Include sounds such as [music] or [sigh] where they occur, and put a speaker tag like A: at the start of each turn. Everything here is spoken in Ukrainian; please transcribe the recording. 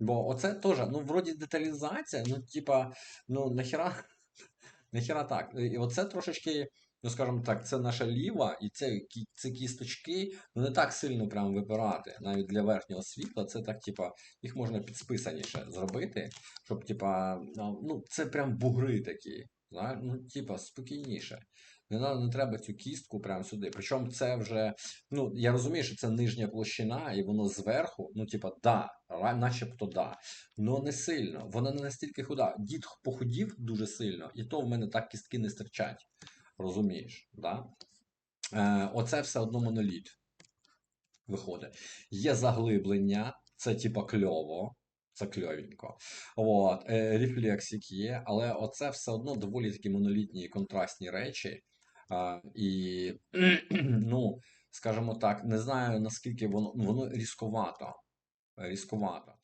A: Бо оце теж, ну, вроді деталізація, ну, типа, ну, нахіра, [laughs] нахіра так. І оце трошечки, ну, скажімо так, це наша ліва, і це, це кісточки, ну, не так сильно прям вибирати. Навіть для верхнього світла, це так, типа, їх можна підсписаніше зробити, щоб, типа, ну, ну, це прям бугри такі. Ну, типа, спокійніше. Не, не треба цю кістку прямо сюди. Причому це вже, ну, я розумію, що це нижня площина, і воно зверху, ну, типа, да, начебто да. Ну не сильно. Вона не настільки худа. Дід похудів дуже сильно, і то в мене так кістки не стирчать. Розумієш? Да? Е, оце все одно моноліт виходить. Є заглиблення, це типа кльово. Це кльовенько. От, е, рефлексик є, але оце все одно доволі такі монолітні і контрастні речі. А, і, [clears throat] ну, скажімо так, не знаю наскільки воно, воно різкувато. Різковато.